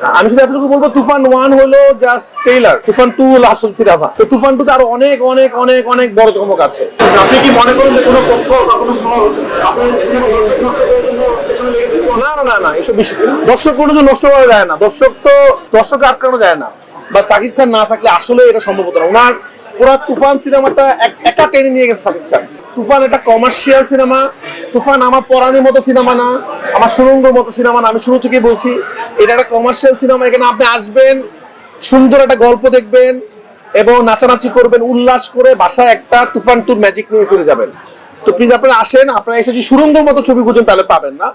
আমি শুধু এতটুকু বলব তুফান ওয়ান হলো জাস্ট টেইলার তুফান টু হলো আসল সিনেমা তো তুফান টু তে আরও অনেক অনেক অনেক অনেক বড় চমক আছে। আপনি কি মনে করেন যে কোনো পক্ষ বা? না না না না এসব বিষয় দর্শক কোনো নষ্ট করা যায় না। দর্শক তো দর্শক আটকানো যায় না। বা সাকিব খান না থাকলে আসলে এটা সম্ভব হতো না। ওনার পুরো তুফান সিনেমাটা এক- টেনে নিয়ে গেছে সাকিব খান। তুফান এটা কমার্শিয়াল সিনেমা। তুফান আমার পরাণের মতো সিনেমা না, আমার সুরঙ্গর মতো সিনেমা না, আমি শুরু থেকেই বলছি, এটা একটা কমার্শিয়াল সিনেমা, এখানে আপনি আসবেন, সুন্দর একটা গল্প দেখবেন এবং নাচানাচি করবেন, উল্লাস করে বাসায় একটা তুফান টুর ম্যাজিক নিয়ে ফিরে যাবেন। তো প্লিজ আপনারা আসেন, আপনারা এসে যে সুরঙ্গর মতো ছবি খুঁজুন তাহলে পাবেন না।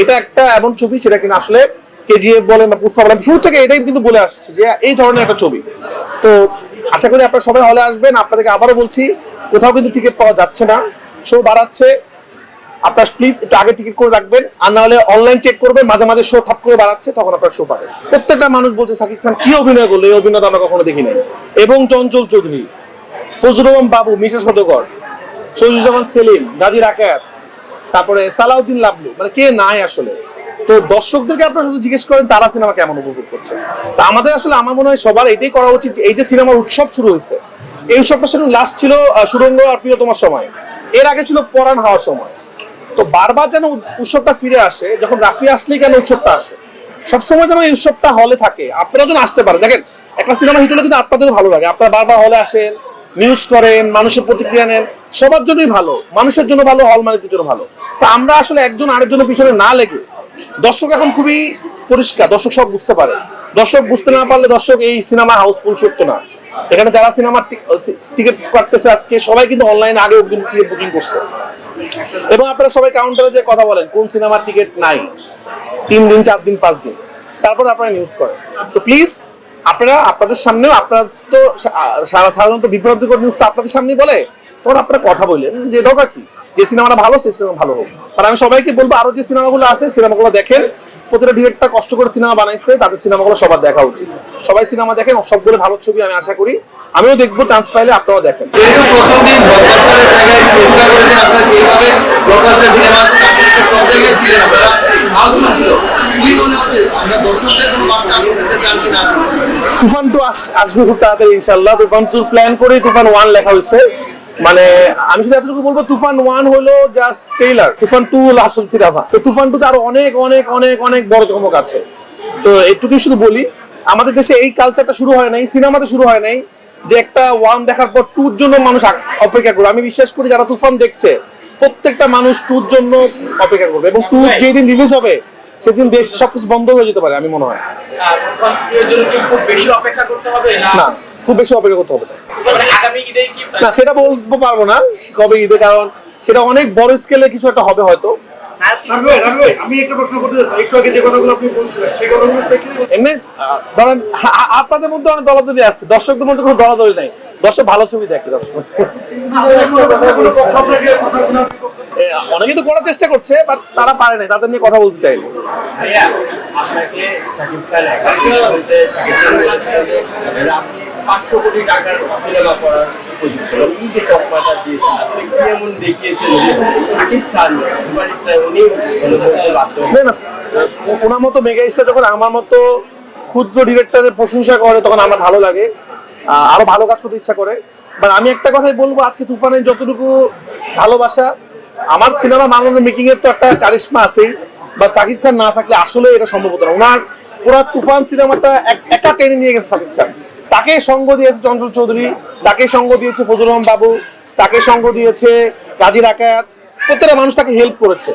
এটা একটা এমন ছবি সেটা কিনা আসলে কেজিএফ বলেন বা পুষ্পা বলেন, শুরু থেকে এটাই কিন্তু বলে আসছে যে এই ধরনের একটা ছবি। তো আশা করি আপনারা সবাই হলে আসবেন, আপনাদেরকে আবারও বলছি, কোথাও কিন্তু টিকিট পাওয়া যাচ্ছে না শো বাড়াচ্ছে। আপনার প্লিজ একটু আগে টিকিট করে রাখবেন, আর না হলে অনলাইন চেক করবেন, মাঝে মাঝে শো ঠাপ করে বাড়াচ্ছে, তখন আপনার শো পাবেন। প্রত্যেকটা মানুষ বলছে, সাকিব খান কি অভিনয় করল? এই অভিনয় আমরা কখনো দেখি নাই। এবং চঞ্চল চৌধুরী, ফজলুর রহমান বাবু, মিশা সদগর সৈজুজ্জামান সেলিম, গাজী রাকাত তারপরে সালাউদ্দিন লাবলু মানে কে নাই আসলে? তো দর্শকদেরকে আপনারা শুধু জিজ্ঞেস করেন, তারা সিনেমা কেমন উপভোগ করছে? তা আমাদের আসলে, আমার মনে হয় সবার এটাই করা উচিত এই যে সিনেমার উৎসব শুরু হয়েছে, এই উৎসবটা শুরু লাস্ট ছিল সুরঙ্গ আর প্রিয়তমার সময়। এর আগে ছিল পরাণ হওয়ার সময়। তো বারবার যেন উৎসবটা ফিরে আসে, যখন রাফি আসলেই কেন উৎসবটা আসে? সবসময় যেন এই উৎসবটা হলে থাকে আপনারা যেন আসতে পারেন। দেখেন, একটা সিনেমা হিট হলে কিন্তু আপনাদেরও ভালো লাগে। আপনারা বারবার হলে আসেন নিউজ করেন, মানুষের প্রতিক্রিয়া নেন, সবার জন্যই ভালো। মানুষের জন্য ভালো হল মালিকদের জন্য ভালো। তো আমরা আসলে একজন আরেকজনের পিছনে না লেগে, দর্শক এখন খুবই পরিষ্কার, দর্শক সব বুঝতে পারে। দর্শক বুঝতে না পারলে দর্শক এই সিনেমা হাউসফুল করতো না। এখানে যারা সিনেমার টিকিট কাটতেছে আজকে, সবাই কিন্তু অনলাইনে আগে টিকিট বুকিং করছে। এবং আপনারা সবাই কাউন্টারে যে কথা বলেন, কোন সিনেমার টিকিট নাই। তিন দিন, চার দিন, পাঁচ দিন। তারপর আপনারা নিউজ করেন। তো প্লিজ আপনারা আপনাদের সামনেও, আপনারা তো সাধারণত বিভ্রান্তিকর নিউজ তো আপনাদের সামনেই বলে। তখন আপনারা কথা বললেন যে দরকার কি, যে সিনেমাটা ভালো সেই সিনেমা ভালো হোক। আর আমি সবাইকে বলব, আরও যে সিনেমাগুলো আছে সিনেমাগুলো দেখেন। প্রতিটা ডিরেক্টর কষ্ট করে সিনেমা বানাইছে, তাদের সিনেমাগুলো সবার দেখা উচিত। সবাই সিনেমা দেখেন, সবগুলো ভালো ছবি আমি আশা করি। আমিও দেখব চান্স পাইলে আপনারাও দেখেন। কিনা তুফান টু আসবে খুব তাড়াতাড়ি ইনশাল্লাহ তুফান টু প্ল্যান করে তুফান ওয়ান লেখা হয়েছে। মানে আমি শুধু এতটুকু বলব তুফান ওয়ান হলো জাস্ট টেইলার তুফান টু হলো আসল সিনেমা তো তুফান টু তে আরও অনেক অনেক অনেক অনেক বড় চমক আছে। তো এইটুকুই শুধু বলি আমাদের দেশে এই কালচারটা শুরু হয় নাই সিনেমাতে শুরু হয় নাই যে একটা ওয়ান দেখার পর টুর জন্য মানুষ অপেক্ষা করবে। আমি বিশ্বাস করি যারা তুফান দেখছে প্রত্যেকটা মানুষ টুর জন্য অপেক্ষা করবে। এবং টু যেদিন রিলিজ হবে সেদিন দেশ সবকিছু বন্ধ হয়ে যেতে পারে আমি মনে হয়। এর জন্য কি খুব বেশি অপেক্ষা করতে হবে না? খুব বেশি অপেক্ষা করতে হবে না। মানে সেটা বলতে পারব না কবে ঈদে কারণ সেটা অনেক বড় স্কেলে কিছু একটা হবে হয়তো। রানু ভাই, রানু ভাই, আমি একটা প্রশ্ন করতে চাচ্ছি। একটু আগে যে কথাগুলো আপনি বলছিলেন সেই কথাগুলো প্রেক্ষিতে এমনি আহ, ধরেন আ- আ- আপনাদের মধ্যে অনেক দলাদলি আছে। দর্শকদের মধ্যে কোনো দলাদলি নাই। দর্শক ভালো ছবি দেখে সবসময়। অনেকে তো করার চেষ্টা করছে বাট তারা পারে নাই। তাদের নিয়ে কথা বলতে চাইলে। ভাইয়া আপনাকে পাঁচশো কোটি টাকার সিনেমা করার উপযুক্ত ছিল। এই যে চকমাটা দিয়েছেন, আপনি কি এমন দেখিয়েছেন যে শাকিব খান উনি ওনার মতো মেগা স্টার যখন আমার মতো ক্ষুদ্র ডিরেক্টরের প্রশংসা করে, তখন আমার ভালো লাগে। আরও ভালো কাজ করতে ইচ্ছা করে। বাট আমি একটা কথাই বলব, আজকে তুফানের যতটুকু ভালোবাসা, আমার সিনেমা বানানোর মেকিং এর তো একটা কারিশমা আছেই। বা সাকিব খান না থাকলে আসলে এটা সম্ভব হতো না। ওনার পুরা তুফান সিনেমাটা একা টেনে নিয়ে গেছে সাকিব খান। তাকে সঙ্গ দিয়েছে চঞ্চল চৌধুরী, তাকে সঙ্গ দিয়েছে ফজল রহমান বাবু, তাকে সঙ্গ দিয়েছে গাজী রাকাত প্রত্যেকটা মানুষ তাকে হেল্প করেছে।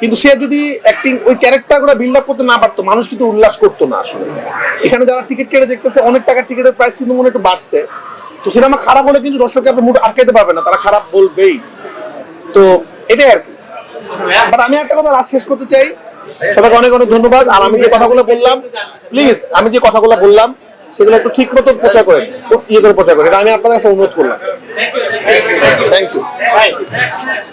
কিন্তু সে যদি অ্যাক্টিং ওই ক্যারেক্টারগুলো বিল্ড আপ করতে না পারতো, মানুষ কিন্তু উল্লাস করতো না আসলে। এখানে যারা টিকিট কেটে দেখতেছে, অনেক টাকার টিকিটের প্রাইস কিন্তু মনে একটু বাড়ছে। তো সিনেমা খারাপ হলে কিন্তু দর্শককে আপনার মুড আটকাতে পারবে না, তারা খারাপ বলবেই। তো এটাই আর কি। বাট আমি একটা কথা লাস্ট শেষ করতে চাই। সবাইকে অনেক অনেক ধন্যবাদ। আর আমি যে কথাগুলো বললাম প্লিজ আমি যে কথাগুলো বললাম সেগুলো একটু ঠিক মতো প্রচার করেন ইয়ে করে প্রচার করেন। এটা আমি আপনাদের কাছে অনুরোধ করলাম। Thank you